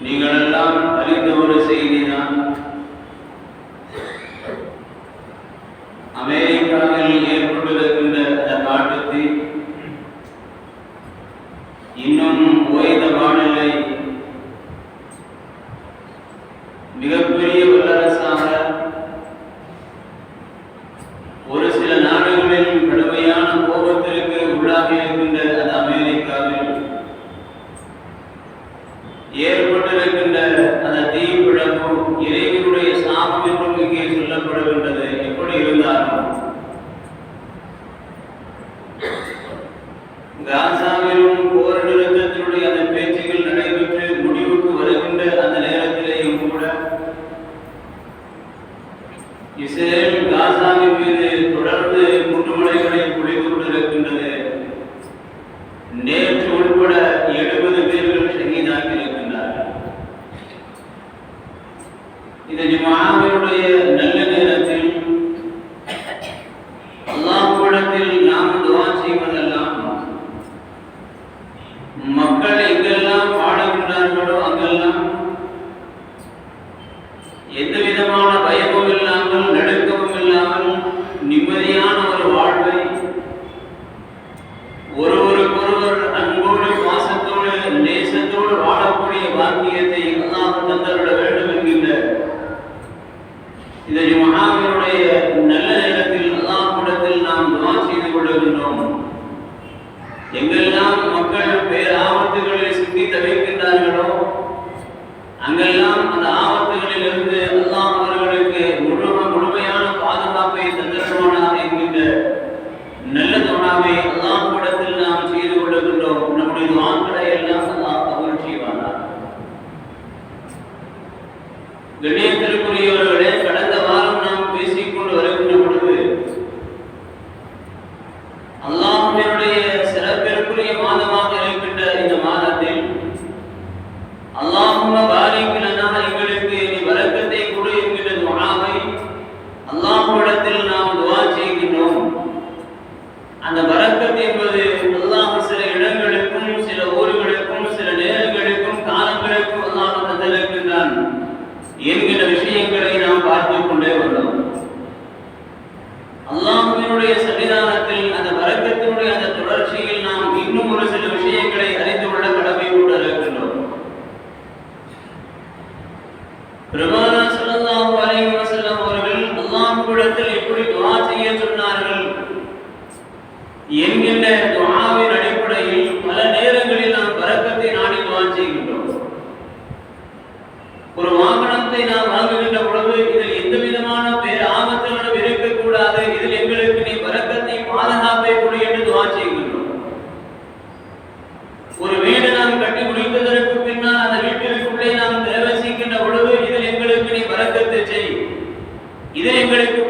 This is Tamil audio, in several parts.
நீங்கள் எல்லாம் அறிந்த ஒரு செய்தி தான் இதை மகாவினுடைய நல்ல நேரத்தில் அல்லாஹ்விடத்தில் நாம் துவா செய்து கொள்கின்றோம் எங்கெல்லாம் மக்கள் பேராபத்துகளை சிக்கி தவிக்கின்றார்களோ அங்கெல்லாம் ஒரு வீடு நாம் கட்டி முடித்ததற்கு பின்னால் அந்த வீட்டிற்குள்ளே நாம் தேவசிக்கின்ற செய்கின்ற பொழுது இதில் எங்களுக்கு நீ வழக்கத்தை செய். இதில் எங்களுக்கு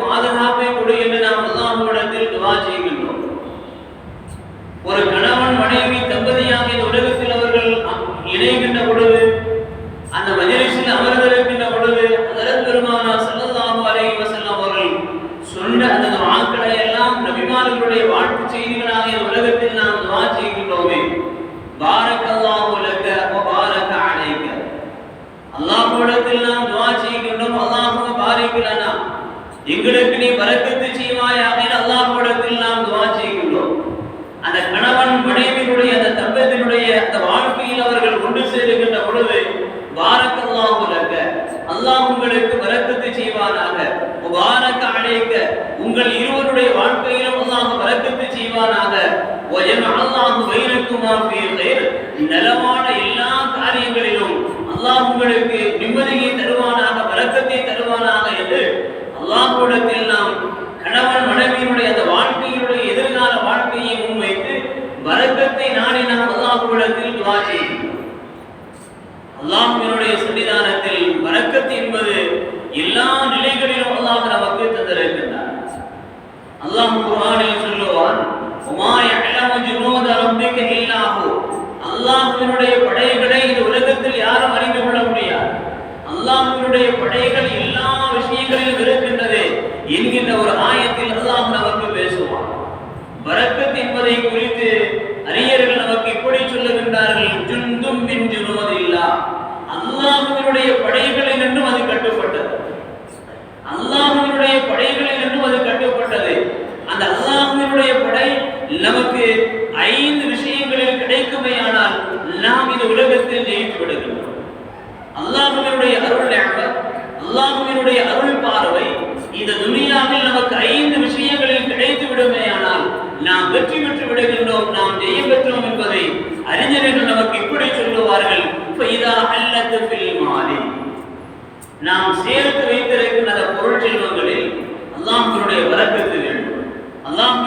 பரக்கத்து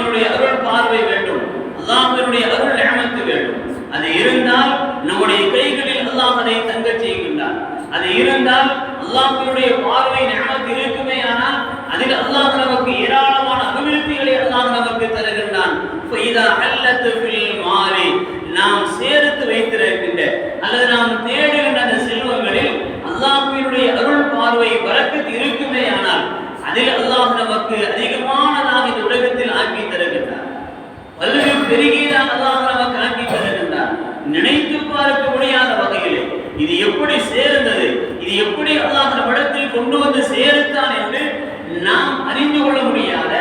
அல்லாஹ்வினுடைய அருள் பார்வை வேண்டும். அல்லாஹ்வினுடைய அருள் நியமத்து வேண்டும். அது இருந்தால் நம்முடைய கைகளில் அல்லாஹ் அதை தங்க செய்கின்றார் அது இருந்தால் அல்லாஹ்வினுடைய பார்வை நியமத்து இருக்குமே ஆனால் அதில் அல்லாஹ் நமக்கு ஏராளமான அபிவிருத்திகளை அல்லாஹ் நமக்கு தருகின்றான். நாம் சேர்த்து வைத்திருக்கின்ற அல்லது நாம் தேடுகின்ற அந்த செல்வங்களில் அல்லாஹ்வினுடைய அருள் பார்வை வரக்கத்து இருக்குமே ஆனால் அதில் அல்லாஹ் நமக்கு அதிகமான அல்லாஹ் இந்த உலகத்தில் ஆக்கி தருகின்றார். வல்லமை பெருகியதாக அல்லாஹ் நமக்கு ஆக்கி தருகின்றார். நினைத்து பார்க்க முடியாத வகையில். இது எப்படி சேர்ந்தது? இது எப்படி அல்லாஹ் படத்தில் கொண்டு வந்து சேர்த்தான் என்று நாம் அறிந்து கொள்ள முடியாத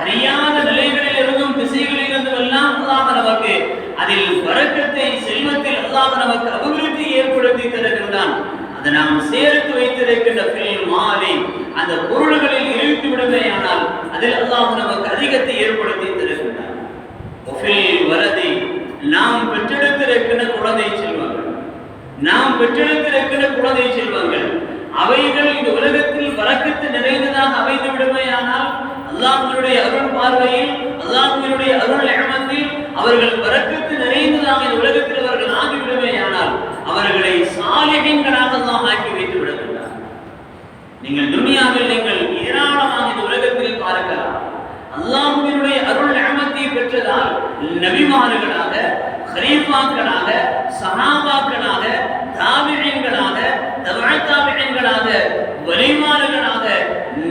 அறியாத நிலைகளில் இருந்தும் திசைகளில் இருந்தும் எல்லாம் அல்லாஹ் நமக்கு அதில் வரக்கத்தை செல்வத்தில் அல்லாஹ் நமக்கு அபிவிருத்தி ஏற்படுத்தி தருகின்றான். அதை நாம் சேர்த்து வைத்திருக்கின்ற பில் மாறி அந்த பொருள்களில் இழுத்து விடுமே ஆனால் அதில் அல்லாஹ் நமக்கு அதிகத்தை ஏற்படுத்தி தருகின்றார் வரதி நாம் பெற்றெடுத்திருக்கிற குழந்தை செல்வங்கள் நாம் பெற்றெடுத்திருக்கிற குழந்தை செல்வங்கள் அவைகள் இந்த உலகத்தில் வழக்கத்து நிறைந்ததாக அமைந்து விடுமையானால் அல்லாஹ்வினுடைய அருள் பார்வையில் அல்லாஹ்வினுடைய அருள் நியமத்தில் அவர்கள் வரக்கத்து நிறைந்ததாக இந்த உலகத்தில் அவர்கள் ஆகிவிடுமையானால் அவர்களை சாலிகங்களாக தான் ஆக்கி வைத்து விடுகின்றார் நீங்கள் துனியாவில் நீங்கள் ஏராளமாக இந்த உலகத்தில் பார்க்கலாம். அல்லாஹுவினுடைய அருள் நியமத்தை பெற்றதால் நபிமார்களாக ஹரீஃபாக்களாக சஹாபாக்களாக தாபியங்களாக தபாத்தாபியங்களாக வலிமார்களாக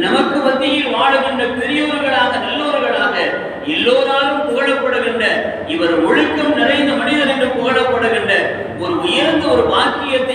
நமக்கு மத்தியில் வாழுகின்ற பெரியோர்களாக நல்லோர்களாக எல்லோராலும் புகழப்படுகின்ற இவர் ஒழுக்கம் நிறைந்த மனிதர் என்று புகழப்படுகின்ற ஒரு உயர்ந்த ஒரு பாக்கியத்தை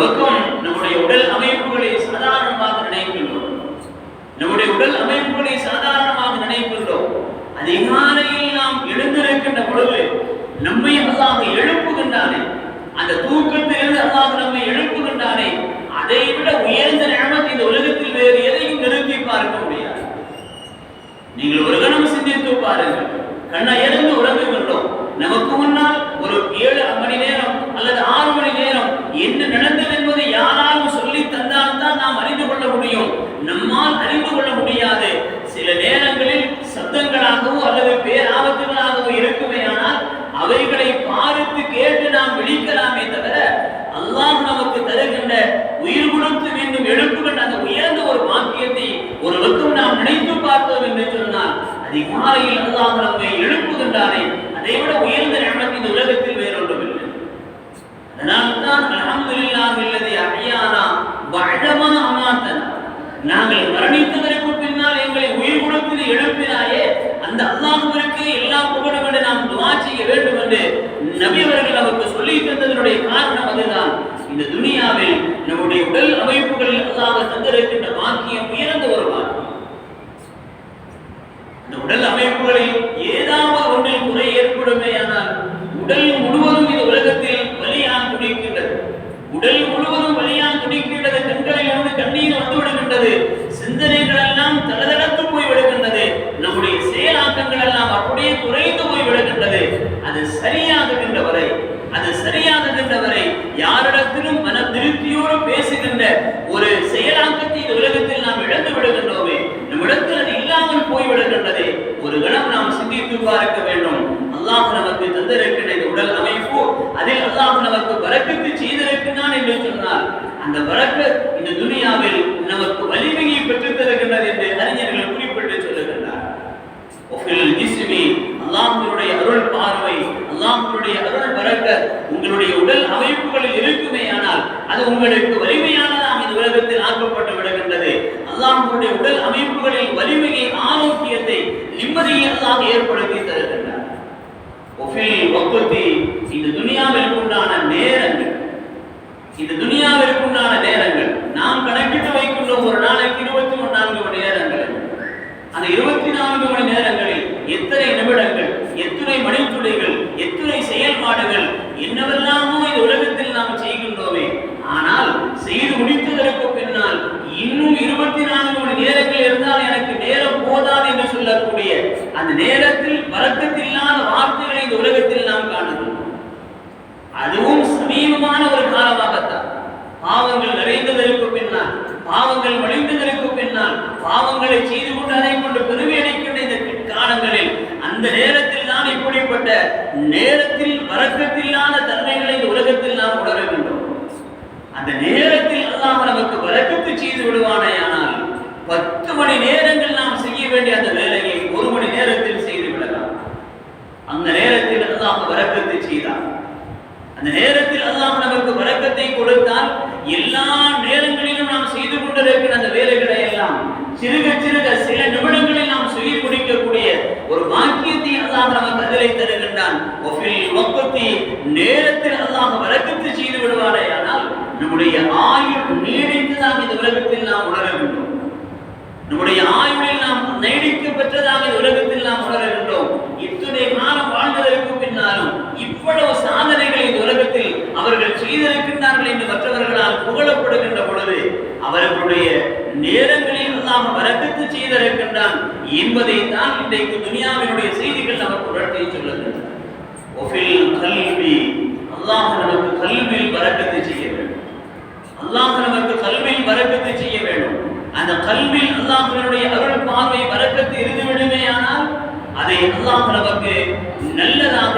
பக்கம் நம்முடைய உடல் அமைப்புகளை சாதாரணமாக நினைக்கின்றோம். நம்முடைய உடல் அமைப்புகளை சாதாரணமாக நினைக்கின்றோம். அதிகாலையில் நாம் எழுந்திருக்கின்ற பொழுது நம்மை அல்லாஹ் எழுப்புகின்றானே. அந்த தூக்கத்திலிருந்து அல்லாஹ் நம்மை எழுப்புகின்றானே. அதை விட உயர்ந்த நிலமத்தை இந்த உலகத்தில் வேறு எதையும் நிரூபி பார்க்க முடியாது. நீங்கள் ஒரு கணம் சிந்தித்து பாருங்கள். கண்ணைய எழுப்புகின்ற அந்த உயர்ந்த ஒரு வாக்கியத்தை ஒருவருக்கும் நாம் நினைத்து பார்த்தோம் என்று சொன்னால் அதிகாலையில் அல்லாஹ் நம்மை எழுப்புகின்றானே. அதை விட உயர்ந்த நிலைமை இந்த உலகத்தில் வேறொன்றும் இல்லை அதனால்தான் அலமதுல்லாஹ் இல்லது அழியானா வழமா அமாத்தனா. நாங்கள் மரணித்ததற்கு பின்னால் எங்களை உயிர் கொடுப்பது எழுப்பினாயே அந்த அல்லாஹுவிற்கு எல்லா புகழும் என்று நாம் துவா செய்ய வேண்டும் என்று நபி அவர்கள் அவருக்கு சொல்லி தந்ததனுடைய காரணம் அதுதான். இந்த துனியாவில் நம்முடைய உடல் அமைப்புகளில் அல்லாஹ் தந்திருக்கின்ற பாக்கியம் உயர்ந்த ஒரு இந்த உடல் அமைப்புகளில் ஏதாவது ஒன்றில் குறை ஏற்படுமேயானால் உடல் முழுவதும் இந்த உலகத்தில் வலியாக துடிக்கின்றது உடல் முழுவதும் வலியான் துடிக்கின்றது கண்களில் இருந்து கண்ணீர் வந்து விடுகின்றது சிந்தனைகள் எல்லாம் தளதளத்து போய் விடுகின்றது நம்முடைய செயலாக்கங்கள் எல்லாம் அப்படியே குறைந்து போய் விடுகின்றது அது சரியாகுகின்ற வரை அது சரியாகுகின்ற வரை யாரிடத்திலும் மன திருப்தியோடு பேசுகின்ற ஒரு செயலாக்கத்தை இந்த உலகத்தில் நாம் இழந்து விடுகின்றோமே நம்மிடத்தில் அது இல்லாமல் போய் விடுகின்றது ஒரு கணம் நாம் சிந்தித்து பார்க்க வேண்டும் அல்லாஹ் நமக்கு தந்திருக்கின்ற இந்த உடல் அமைப்பு அதில் அல்லாஹ் நமக்கு வரக்கத்து செய்திருக்கிறான் என்று சொன்னால் அந்த வரக்க இந்த துனியாவில் நமக்கு வலிமையை பெற்றுத் தருகின்றது என்று அறிஞர்கள் குறிப்பிட்டு சொல்லுகின்றார் ஒஃபில் ஜிஸ்மி அல்லாஹ்வுடைய அருள் பார்வை அல்லாஹ்வுடைய அருள் வரக்க உங்களுடைய உடல் அமைப்புகளில் இருக்குமே ஆனால் அது உங்களுக்கு வலிமையானதாக இந்த உலகத்தில் ஆக்கப்பட்டு விடுகின்றது அல்லாஹ்வுடைய உடல் அமைப்புகளில் வலிமையை ஆரோக்கியத்தை நிம்மதியை அல்லாஹ் ஏற்படுத்தி தருகின்றார் ஒஃபில் வக்குத்தி இந்த துனியாவில் உண்டான நேரங்கள் இந்த துனியாவிற்கு உண்டான நேரங்கள் நாம் கணக்கிட்டு வைக்கின்றோம் ஒரு நாளைக்கு இருபத்தி மூணு நான்கு மணி நேரங்கள் அந்த இருபத்தி நான்கு மணி நேரங்களில் எத்தனை நிமிடங்கள் எத்தனை மணித்துளிகள் எத்தனை செயல்பாடுகள் என்னவெல்லாமோ இந்த உலகத்தில் நாம் செய்கின்றோமே. ஆனால் செய்து முடித்ததற்கு பின்னால் இன்னும் இருபத்தி நான்கு மணி நேரங்கள் இருந்தால் எனக்கு நேரம் போதாது என்று சொல்லக்கூடிய அந்த நேரத்தில் வரக்கத்தில்லாத வார்த்தைகளை இந்த உலகத்தில் நாம் காணுகிறோம். அதுவும் சமீபமான ஒரு காலமாகத்தான். பாவங்கள் நிறைந்ததற்கு பின்னால் பாவங்கள் மலிந்ததற்கு பின்னால் பாவங்களை செய்து கொண்டு அதை கொண்டு பெருமையை அடைக்கின்ற இந்த காலங்களில் அந்த நேரத்தில் தான் இப்படிப்பட்ட நேரத்தில் வரக்கத்தில்லாத தன்மை இந்த உலகத்தில் நாம் உணர்கின்றோம் அந்த நேரத்தில் அல்லாஹ் நமக்கு வரக்கத்து செய்து விடுவானேயானால் பத்து மணி நேரங்கள் நாம் செய்ய வேண்டிய அந்த வேலையை ஒரு மணி நேரத்தில் செய்து விடலாம் அந்த நேரத்தில் அல்லாஹ் வரக்கத்தை செய்தார் அந்த நேரத்தில் அல்லாஹ் நமக்கு வரக்கத்தை கொடுத்தால் எல்லா நேரங்களிலும் நாம் செய்து கொண்டிருக்கிற அந்த வேலைகளை எல்லாம் சிறுக சிறுக சில நிமிடங்களில் நாம் செய்து முடிக்கக்கூடிய ஒரு வாக்கியத்தை அல்லாஹ் நமக்கு அதிலை தருகின்றான் ஒஃபில் வக்கத்தி நேரத்தில் அல்லாஹ் வரக்கத்து செய்து விடுவாரே ஆனால் நம்முடைய ஆயுள் நீடித்ததாக இந்த உலகத்தில் நாம் உணர வேண்டும் நம்முடைய ஆயுளில் நாம் நீடிக்க பெற்றதாக இந்த உலகத்தில் நாம் உணர்கின்றோம் இத்துணை காலம் வாழ்ந்ததற்கு பின்னாலும் இவ்வளவு சாதனைகளை இந்த உலகத்தில் அவர்கள் செய்திருக்கின்றார்கள் என்று மற்றவர்களால் புகழப்படுகின்ற பொழுது அவர்களுடைய நேரங்களில் அல்லாஹ் வரக்கத்து செய்திருக்கின்றான் என்பதை தான் இன்றைக்கு துனியாவினுடைய செய்திகள் நமக்கு உணர்த்தி சொல்லுகின்றன. கல்வி அல்லாஹ் நமக்கு கல்வியில் வரக்கத்து செய்ய வேண்டும். அல்லாஹ் நமக்கு கல்வியில் வரக்கத்து செய்ய வேண்டும். அந்த கல்வியில் அல்லாஹனுடைய அருள் பார்வை வரக்கத்து இருந்துவிடுமே ஆனால் அதை அல்லாஹ் நமக்கு நல்லதாக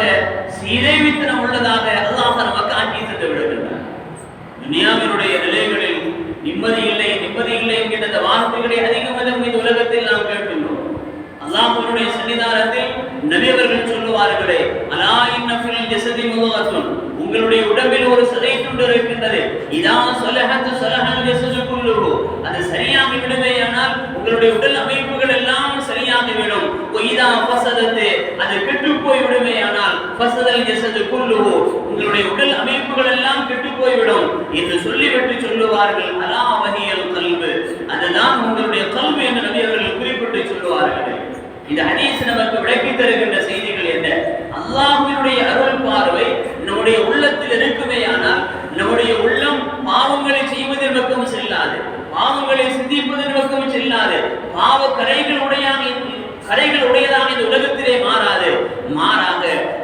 சீதைவித்தனம் உள்ளதாக அல்லாஹ் நமக்கு ஆக்கி தந்து விடுகின்றார் துனியாவினுடைய நிலைகளில் நிம்மதி இல்லை நிம்மதி இல்லை என்கிற அந்த வார்த்தைகளை அதிகம் இந்த உலகத்தில் நாம் கேட்கின்றோம் அல்லாஹ்வுடைய சன்னிதானத்தில் நபியவர்கள் சொல்லுவார்களே அலா இன்ன ஜஸதி உங்களுடைய உடம்பில் ஒரு சதை துண்டு இருக்கின்றது. இதான் சொலஹத் சொலஹல் ஜஸது குல்லுஹு. அது சரியாகி விடுமேயானால் உங்களுடைய உடல் அமைப்புகள் எல்லாம் சரியாகி விடும் இதா ஃபசதத்து அது கெட்டு போய் ஃபசதல் குல்லுஹு உங்களுடைய உடல் அமைப்புகள் எல்லாம் கெட்டு போய்விடும் என்று சொல்லிவிட்டு சொல்லுவார்கள். அலா வஹியல் கல்பு. அதுதான் உங்களுடைய கல்வி என்று நபி அவர்கள் குறிப்பிட்டு சொல்லுவார்கள். இந்த ஹதீஸ் நமக்கு விளக்கி தருகின்ற செய்திகள் என்ன? அல்லாஹினுடைய அருள் பார்வை நம்முடைய உள்ளத்தில் இருக்குமேயானால் நம்முடைய உள்ளம் பாவங்களை செய்வதன் பக்கம் செல்லாது. பாவங்களை சிந்திப்பதன் பக்கம் செல்லாது. பாவ கரைகள் உடையாமல் கடைகள் உடையதாக இந்த உலகத்திலே மாறாது. மாறாக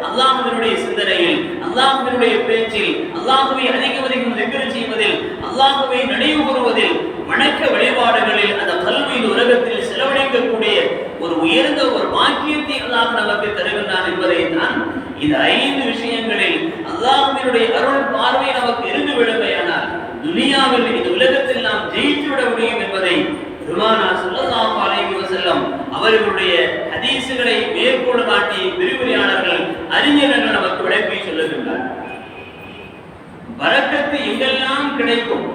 அல்லாஹுவினுடைய சிந்தனையில் அல்லாஹுவினுடைய பேச்சில் அல்லாஹுவை அதிகம் அதிகம் செய்வதில் அல்லாஹுவை நினைவு கூறுவதில் வணக்க வழிபாடுகளில் அந்த கல்வி இந்த உலகத்தில் செலவழிக்கக்கூடிய ஒரு உயர்ந்த ஒரு வாக்கியத்தை அல்லாஹ் நமக்கு தருகின்றான் என்பதை தான் இந்த ஐந்து விஷயங்களில் அல்லாஹுவினுடைய அருள் பார்வை நமக்கு இருந்து விடுமையானால் துனியாவில் இந்த உலகத்தில் நாம் ஜெயித்து விட முடியும் என்பதை பெருமானார் ஸல்லல்லாஹு அலைஹி வஸல்லம் அவர்களுடைய ஹதீசுகளை மேற்கோள் காட்டி விரிவுரையாளர்கள் அறிஞர்கள் நமக்கு விளக்கி சொல்லுகின்றார். வரக்கத்து எங்கெல்லாம் கிடைக்கும்?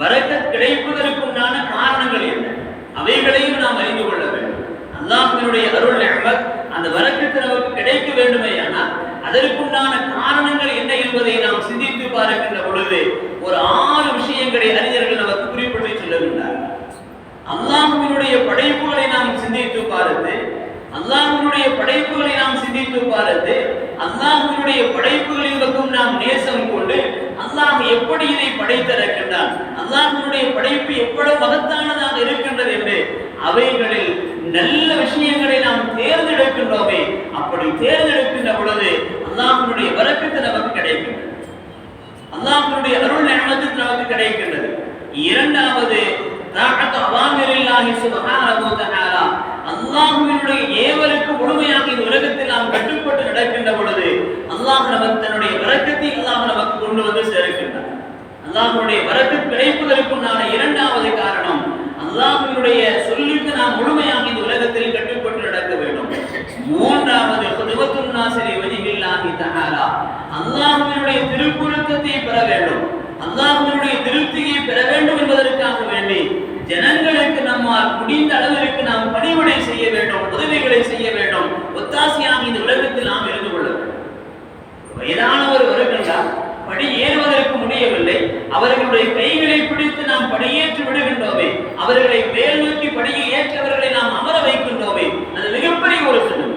பரக்கத் கிடைப்பதற்குண்டான காரணங்கள் என்ன? அவைகளையும் நாம் அறிந்து கொள்ள வேண்டும். அல்லாஹினுடைய அருள் நிஅமத் அந்த வரக்கத்து நமக்கு கிடைக்க வேண்டுமே ஆனால் அதற்குண்டான காரணங்கள் என்ன என்பதை நாம் சிந்தித்து பார்க்கின்ற பொழுது ஒரு ஆறு விஷயங்களை அறிஞர்கள் அல்லாஹுவினுடைய படைப்புகளை நாம் சிந்தித்து பார்த்து அல்லாஹுவினுடைய படைப்புகளை நாம் சிந்தித்து பார்த்து அல்லாஹுவினுடைய படைப்புகளின் பக்கம் நாம் நேசம் கொண்டு அல்லாஹ் எப்படி இதை படைத்திருக்கின்றான் அல்லாஹ்வினுடைய படைப்பு எவ்வளவு மகத்தானதாக இருக்கின்றது என்று அவைகளில் நல்ல விஷயங்களை நாம் தேர்ந்தெடுக்கின்றோமே அப்படி தேர்ந்தெடுக்கின்ற பொழுது அல்லாஹ்வினுடைய வரக்கத்து நமக்கு கிடைக்கின்றது. அல்லாஹ்வினுடைய அருள் நியமத்து நமக்கு கிடைக்கின்றது. இரண்டாவது தாஅத் அவாமிரில்லாஹி சுப்ஹானஹு வ தஆலா அல்லாஹ்வினுடைய ஏவலுக்கு முழுமையாக இந்த உலகத்தில் நாம் கட்டுப்பட்டு நடக்கின்ற பொழுது அல்லாஹ் நமக்கு தன்னுடைய வரக்கத்தை அல்லாஹ் நமக்கு கொண்டு வந்து சேர்க்கின்றார் அல்லாஹ்வுடைய வரக்கு கிடைப்பதற்குண்டான இரண்டாவது காரணம் அல்லாஹ்வினுடைய சொல்லுக்கு நாம் முழுமையாக இந்த உலகத்தில் கட்டுப்பட்டு நடக்க வேண்டும். மூன்றாவது குதுவத்துன் நாசிரி வஜிகில்லாஹி தஆலா. அல்லாஹ்வினுடைய திருப்புழுக்கத்தை பெற வேண்டும். அல்லாஹ்வினுடைய திருப்தி என்பதற்காக ஜனங்களுக்கு நம்ம முடிந்த அளவிற்கு நாம் பணிவிடை செய்ய வேண்டும் உதவிகளை செய்ய வேண்டும். ஒத்தாசியாக இந்த உலகத்தில் நாம் இருந்து கொள்ள வேண்டும். வயதானவர் வருகின்றார் படி ஏறுவதற்கு முடியவில்லை. அவர்களுடைய கைகளை பிடித்து நாம் படியேற்றி விடுகின்றோமே அவர்களை மேல் நோக்கி படியில் ஏற்றவர்களை நாம் அமர வைக்கின்றோமே அது மிகப்பெரிய ஒரு சிறுவன்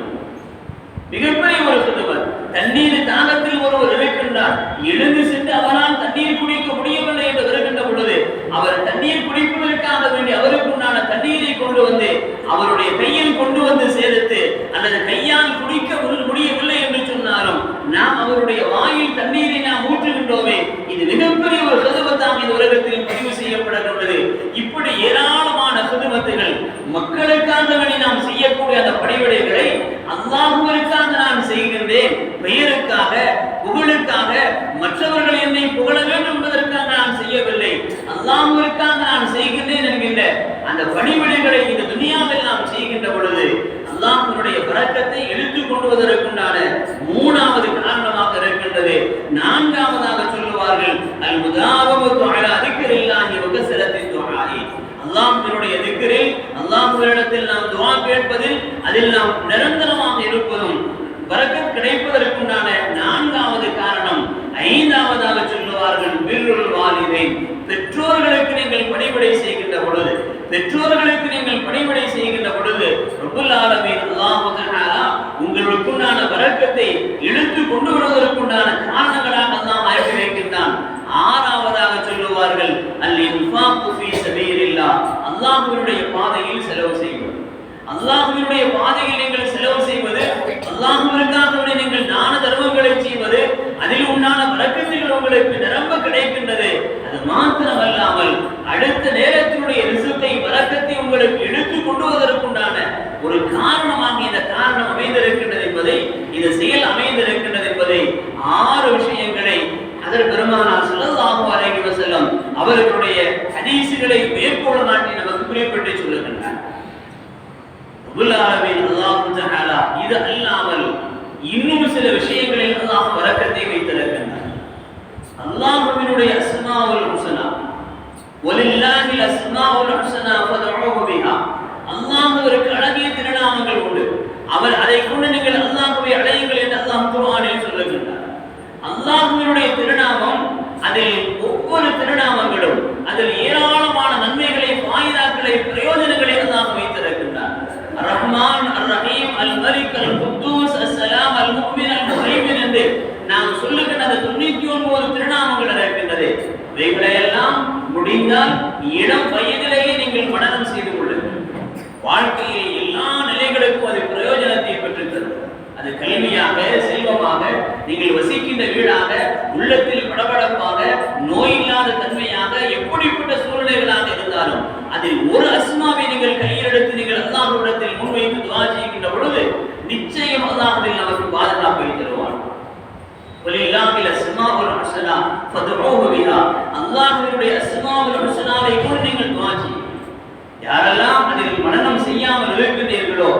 மிகப்பெரிய ஒரு சிறுவன் தண்ணீர் தாகத்தில் ஒருவர் இருக்கின்றார் எழுந்து சென்று அவரால் தண்ணீர் குடிக்க முடியவில்லை என்று வருகின்ற பொழுது அவர் தண்ணீர் குடிப்பதற்காக வேண்டி அவருக்குண்டான தண்ணீரை கொண்டு வந்து அவருடைய கையில் கொண்டு வந்து சேர்த்து அல்லது கையால் குடிக்க முடி- முடியவில்லை என்று சொன்னாலும் நாம் அவருடைய வாயில் தண்ணீரை நாம் ஊற்றுகின்றோமே இது மிகப்பெரிய ஒரு சதுவத்தாக இந்த உலகத்தில் பதிவு செய்யப்படுகின்றது இப்படி ஏராளமான சதுவத்துகள் மக்களுக்காக வேண்டி நாம் செய்யக்கூடிய அந்த பணிவிடைகளை அல்லாஹுவிற்காக நான் செய்கின்றேன் பெயருக்காக புகழுக்காக மற்றவர்கள் என்னை புகழ வேண்டும் என்பதற்காக நான் செய்யவில்லை அல்லாஹுவிற்காக நான் செய்கின்றேன் என்கின்ற அந்த பணிவிடைகளை இந்த துனியாவில் நாம் செய்கின்ற பொழுது அல்லாஹ்வுடைய பரக்கத்தை இழுத்து கொண்டு வருவதற்குண்டான மூணாவது காரணமாக இருக்கின்றது நான்காவதாக சொல்லுவார்கள் அல் முதாவமத்து அலா திக்ரில்லாஹி வ கஸரத்தின் துஆஇ அல்லாஹ்வினுடைய திக்ரில் அல்லாஹ்விடத்தில் நாம் துஆ கேட்பதில் அதில் நாம் நிரந்தரமாக இருப்பதும் பரக்கத் கிடைப்பதற்குண்டான நான்காவது காரணம் ஐந்தாவதாக சொல்லுவார்கள் பிர்ருல் வாலிதைன் பெற்றோர்களுக்கு நீங்கள் பணிவிடை செய்கின்ற பொழுது பெற்றோர்களுக்கு நீங்கள் பணிவிடை செய்கின்ற பொழுது ரப்புல் ஆலமீன் அல்லாஹ் தஆலா உண்டான வழக்கத்தை இழுத்து கொண்டு வருவதற்குண்டான காரணங்களாக அல்லாஹ் அழைத்து வைக்கின்றான். ஆறாவதாக சொல்லுவார்கள் அல் இன்ஃபாக்கு ஃபீ அல்லாஹ்வினுடைய பாதையில் செலவு செய்வது. அல்லாஹ்வினுடைய பாதையில் நீங்கள் செலவு செய்வது அல்லாஹ்விற்காக நீங்கள் தான தர்மங்களை செய்வது அதில் உண்டான வழக்கத்தில் உங்களுக்கு நிரம்ப கிடைக்கின்றது. அது மாத்திரமல்லாமல் அடுத்த நேரத்தினுடைய ரிசத்தை வழக்கத்தை உங்களுக்கு எடுத்து கொண்டு வருவதற்குண்டான ஒரு காரணமாக இந்த காரணம் அமைந்திருக்கின்றது என்பதை இந்த செயல் அமைந்திருக்கின்றது என்பதை ஆறு விஷயங்களை அதர் பெருமானார் ஸல்லல்லாஹு அலைஹி செல்லும் அவர்களுடைய ஹதீஸுகளை மேற்கோள் காட்டி நமக்கு குறிப்பிட்டு சொல்லுகின்றார். ரப்புல் ஆலமீன் இது அல்லாமல் இன்னும் சில விஷயங்கள் அல்லாஹ் வரக்கத்தை வைத்திருக்கின்றார் அல்லாஹ்வினுடைய அஸ்மாவுல் ஹுஸ்னா வலில்லாஹில் அஸ்மாவுல் ஹுஸ்னா ஃபதுஊஹு பிஹா அல்லாஹ்விற்கு அழகிய திருநாமங்கள் உண்டு அவர் அதை கொண்டு நீங்கள் அல்லாஹுவை அடையுங்கள் என்று அல்லாஹ் குர்ஆனில் சொல்லுகின்றார். அல்லாஹுவினுடைய திருநாமம் அதில் ஒவ்வொரு திருநாமங்களும் அதில் ஏராளமான நன்மைகளை வாயிலாக்களை பிரயோஜனங்களை அல்லாஹ் வைத்திருக்கின்றார். ரஹ்மான் அல் ரஹீம் அல் மலிக் அல் குத்தூஸ் அல் சலாம் அல் முஹ்மின் அல் முஹைமின் என்று நாம் சொல்லுகின்ற அந்த தொண்ணூத்தி ஒன்பது திருநாமங்கள் இருக்கின்றது இவைகளையெல்லாம் முடிந்தால் இளம் வயதிலேயே நீங்கள் மனனம் செய்து கொள்ளுங்கள் வாழ்க்கையில் எல்லா நிலைகளுக்கும் அது பிரயோஜனத்தை பெற்றுத்தரும் அது கல்வியாக செல்வமாக நீங்கள் வசிக்கின்ற வீடாக உள்ளத்தில் படபடப்பாக நோய் இல்லாத தன்மையாக எப்படிப்பட்ட சூழ்நிலைகளாக இருந்தாலும் அதில் ஒரு அஸ்மாவை நீங்கள் கையில் எடுத்து நீங்கள் அல்லாஹ்விடத்தில் முன்வைத்து துவா செய்கின்ற பொழுது நிச்சயம் அல்லாஹ்வில் நமக்கு பாதுகாப்பை தருவான் ولله الاسماء الحسنى فادعوه بها அல்லாஹ்வினுடைய அஸ்மாவுல் ஹுஸ்னாவை கொண்டு நீங்கள் துஆ செய்யுங்கள் யாரெல்லாம் அதில் மனனம் செய்யாமல் இருக்கின்றீர்களோ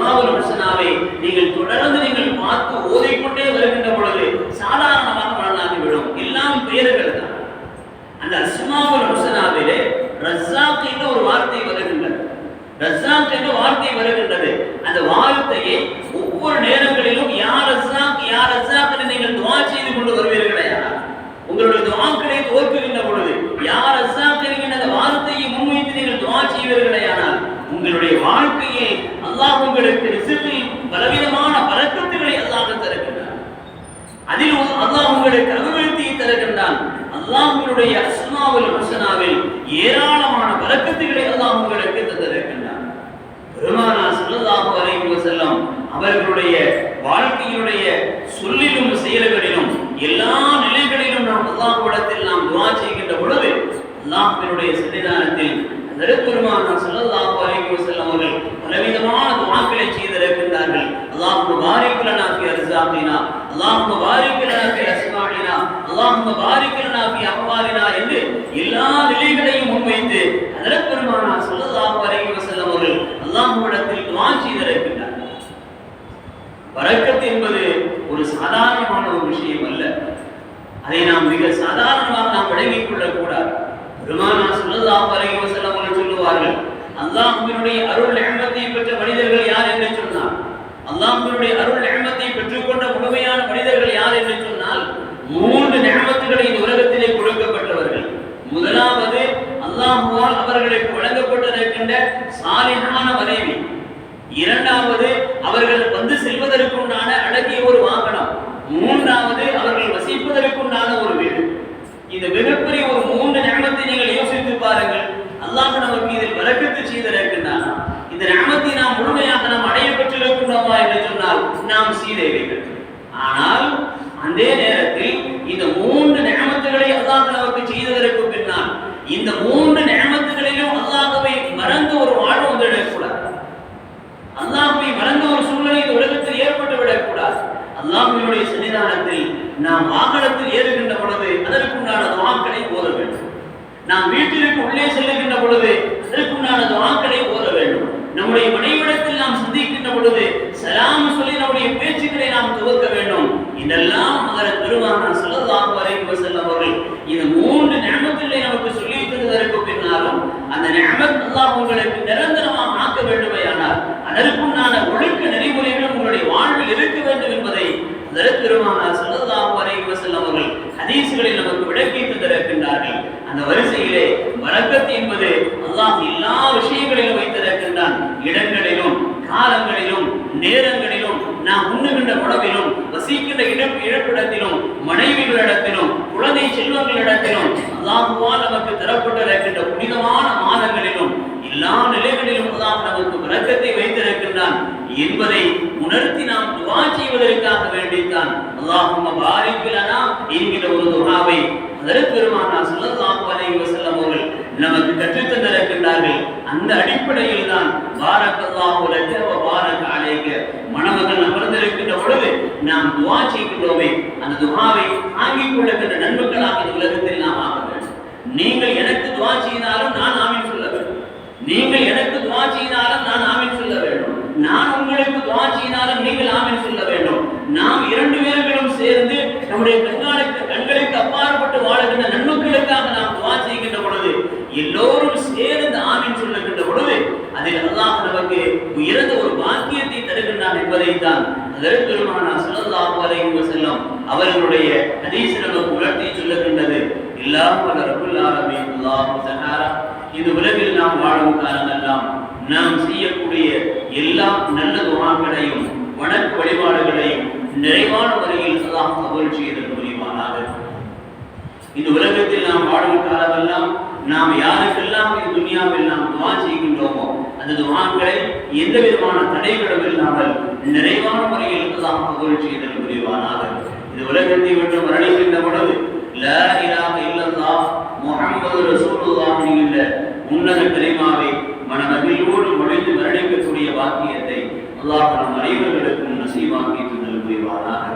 அஸ்மாவுல் ஹுசனாவை நீங்கள் தொடர்ந்து நீங்கள் பார்த்து ஓதிக்கொண்டே வருகின்ற பொழுது சாதாரணமாக மனநாகிவிடும் எல்லாம் பெயர்கள் தான். அந்த அஸ்மாவுல் ஹுசனாவிலே ரஸாக் என்ற ஒரு வார்த்தை வருகின்றது. ரஸ்ஸாக் என்ற வார்த்தை வருகின்றது. அந்த வார்த்தையை ஒவ்வொரு நேரங்களிலும் யார் ரஸ்ஸாக் யார் ரஸ்ஸாக் என்று நீங்கள் துவா செய்து கொண்டு வருவீர்களே. உங்களுடைய துவாக்களை தோற்கின்ற பொழுது யார் ரஸ்ஸாக் என்கின்ற அந்த வார்த்தையை முன்வைத்து நீங்கள் துவா செய்வீர்களே. ஆனால் உங்களுடைய வாழ்க்கை அல்லாஹ் உங்களுக்கு ரிசுக்கில் பலவிதமான பறக்கத்துகளை அல்லாஹ் தருகின்றார் அதில் உ- அல்லாஹ் உங்களுக்கு அபிவிருத்தியை தருகின்றான் அல்லாஹ்வுடைய அஸ்மாவில் ஹுசனாவில் ஏராளமான பறக்கத்துகளை எல்லாம் உங்களுக்கு தந்திருக்கின்றார் பெருமானா ஸல்லல்லாஹு அலைஹி செல்லும் அவர்களுடைய வாழ்க்கையினுடைய சொல்லிலும் செயல்களிலும் எல்லா நிலைகளிலும் நாம் அல்லாஹ்விடத்தில் நாம் துவா செய்கின்ற பொழுது அல்லாஹினுடைய சன்னிதானத்தில் பெருமானா ஸல்லல்லாஹு அலைஹி வஸல்லம் அவர்கள் பலவிதமான துவாக்களை செய்திருக்கின்றார்கள். அல்லாஹ் பாரிக் லனா ஃபி அர்ஸாகினா அல்லாஹ்வு பாரிக் லனா ஃபி அஸ்மாஇனா அல்லாஹ்வு பாரிக் லனா ஃபி என்று எல்லா நிலைகளையும் முன்வைத்து ஹஜ்ரத் பெருமானா ஸல்லல்லாஹு வரைக்கும் வஸல்லம் அவர்கள் அல்லாஹ்விடத்தில் துஆ செய்திருக்கின்றார்கள் வரக்கத்து என்பது ஒரு சாதாரணமான ஒரு விஷயம் அல்ல அதை நாம் மிக சாதாரணமாக நாம் விளங்கிக் கொள்ளக்கூடாது பெருமானா ஸல்லல்லாஹு வரைக்கும் வஸல்லம் அவர்கள் சொல்லுவார்கள் அல்லாஹ்வினுடைய அருள் நிஅமத்தை பெற்ற மனிதர்கள் யார் என்று சொன்னார் அல்லாஹ்வினுடைய அருள் நேமத்தை பெற்றுக்கொண்ட முழுமையான மனிதர்கள் யார் என்று சொன்னால் மூன்று நேமத்துகளை இந்த உலகத்திலே கொடுக்கப்பட்டவர்கள். முதலாவது அல்லாஹுவால் அவர்களுக்கு வழங்கப்பட்டிருக்கின்ற சாலிஹான மனைவி. இரண்டாவது அவர்கள் வந்து செல்வதற்குண்டான அழகிய ஒரு வாகனம். மூன்றாவது அவர்கள் வசிப்பதற்குண்டான ஒரு வீடு. இந்த மிகப்பெரிய ஒரு மூன்று நேமத்தை நீங்கள் யோசித்து பாருங்கள். அல்லாஹ் நமக்கு இதில் வழக்கத்து செய்திருக்கின்றான். இந்த ஞானத்தை நாம் முழுமையாக நாம் அடைய பெற்றிருக்கின்றோமா என்று சொன்னால் நாம் சீதேவிகள் ஆனால் அதே நேரத்தில் இந்த மூன்று நியமத்துகளை அல்லாஹ் நமக்கு செய்ததற்கு பின்னால் இந்த மூன்று நியமத்துகளிலும் அல்லாஹவை மறந்து ஒரு வாழ்வு வந்து விடக்கூடாது அல்லாஹவை மறந்த ஒரு சூழ்நிலை இந்த உலகத்தில் ஏற்பட்டு விடக்கூடாது. அல்லாஹினுடைய சன்னிதானத்தில் நாம் வாகனத்தில் ஏறுகின்ற பொழுது அதற்குண்டான துவாக்களை ஓத வேண்டும். நாம் வீட்டிற்கு உள்ளே செல்லுகின்ற பொழுது அதற்குண்டான துவாக்களை ஓத வேண்டும் நம்முடைய மனைவிடத்தில் நாம் சந்திக்கின்ற பொழுது சலாம் சொல்லி நம்முடைய பேச்சுக்களை நாம் துவக்க வேண்டும். இதெல்லாம் அவர பெருமானார் ஸல்லல்லாஹு வரைக்கும் வஸல்லம் அவர்கள் இந்த மூன்று நியமத்திலே நமக்கு சொல்லி தருவதற்கு பின்னாலும் அந்த நியமத் அல்லாஹ் உங்களுக்கு நிரந்தரமாக ஆக்க வேண்டுமையானால் அதற்குண்டான ஒழுக்க நெறிமுறைகள் உங்களுடைய வாழ்வில் இருக்க வேண்டும் என்பதை அதற்கு பெருமானார் ஸல்லல்லாஹு அலைஹி வஸல்லம் அவர்கள் ஹதீஸ்களில் நமக்கு விளக்கி தந்திருக்கின்றார்கள் அந்த வரிசையிலே வழக்கத்து என்பது அல்லாஹ் எல்லா விஷயம் வைத்திருக்கின்றான் இடங்களிலும் காலங்களிலும் நேரங்களிலும் நாம் உண்ணுகின்ற உணவிலும் வசிக்கின்ற இடம் இழப்பிடத்திலும் மனைவிகளிடத்திலும் குழந்தை செல்வங்களிடத்திலும் அல்லாஹுவால் நமக்கு தரப்பட்டிருக்கின்ற புனிதமான மாதங்களிலும் எல்லா நிலைகளிலும் அல்லாஹ் நமக்கு விளக்கத்தை வைத்திருக்கின்றான் என்பதை உணர்த்தி நாம் துவா செய்வதற்காக வேண்டித்தான். அல்லாஹும் பாரிக்கலனா என்கிற ஒரு துஆவை அதற்கு பெருமானா சொல்லலாம் அலைஹி வஸல்லம் அவர்கள் நமக்கு கற்றுத் தந்திருக்கின்றார்கள் அந்த அடிப்படையில் தான் பாரக்கல்லாஹு லக வ பாரக அலைக மணமகன் அமர்ந்திருக்கின்ற பொழுது நாம் துவா செய்கின்றோமே. அந்த துஆவை தாங்கிக் கொள்ளுகின்ற நண்பர்களாக இந்த உலகத்தில் நாம் ஆக வேண்டும். நீங்கள் எனக்கு துவா செய்தாலும் நான் ஆமீன் சொல்ல வேண்டும். நீங்கள் எனக்கு துவா செய்தாலும் நான் ஆமீன் சொல்ல வேண்டும் நான் உங்களுக்கு துஆ செய்தாலும் நீங்கள் ஆமீன் சொல்ல வேண்டும். நாம் இரண்டு பேர்களும் சேர்ந்து நம்முடைய கண்களுக்கு கண்களுக்கு அப்பாற்பட்டு வாழுகின்ற நன்மக்களுக்காக நாம் துவா செய்கின்ற பொழுது எல்லோரும் சேர்ந்து ஆமீன் சொல்லுகின்ற பொழுது அதில் அல்லாஹ் நமக்கு உயர்ந்த ஒரு பாக்கியத்தை தருகின்றான் என்பதைத்தான் அதற்கு பெருமானா ஸல்லல்லாஹு அலைஹி அவர்களுடைய ஹதீஸ் நமக்கு உணர்த்தி சொல்லுகின்றது இல்லாஹ் ரப்புல் ஆலமீன் அல்லாஹு தஆலா இந்த உலகில் நாம் வாழும் காலமெல்லாம் நாம் செய்யக்கூடிய எல்லா நல்ல துவாக்களையும் வணக்க வழிபாடுகளையும் நிறைவான முறையில் அல்லாஹ் கபூல் செய்து புரிவானாக இந்த உலகத்தில் நாம் வாழும் காலமெல்லாம் நாம் யாருக்கெல்லாம் இந்த துனியாவில் நாம் துவா செய்கின்றோமோ அந்த துவாக்களை எந்த விதமான தடைகளும் நிறைவான முறையில் அல்லாஹ் கபூல் செய்து புரிவானாக இது உலகத்தை விட்டு மரணிக்கின்ற பொழுது லா இலாஹ இல்லல்லாஹ் முஹம்மது ரசூலுல்லாஹ் என்கின்ற உன்னத கலிமாவை மனமகிழ்வோடு மொழிந்து மரணிக்கக்கூடிய வாக்கியத்தை அல்லாஹ் நம் அனைவர்களுக்கும் நசீவாக்கி தந்தல் புரிவானாக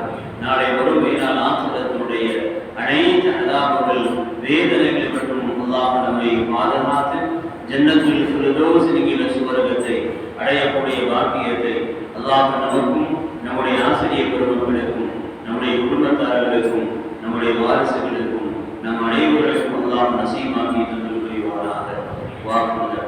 நாளை வரும் நாள் ஆசிரத்தினுடைய அனைத்து அதாபுகள் வேதனைகள் மற்றும் அல்லாஹ் நம்மை பாதுகாத்து ஜன்னத்துல் அடையக்கூடிய பாக்கியத்தை அல்லாஹ் நமக்கும் நம்முடைய ஆசிரியர் பெருமக்களுக்கும் நம்முடைய குடும்பத்தார்களுக்கும் நம்முடைய வாரிசுகளுக்கும் நம் அனைவருக்கும் அல்லாஹ் நசீமாக்கி தந்து புரிவாராக வாக்குறுதி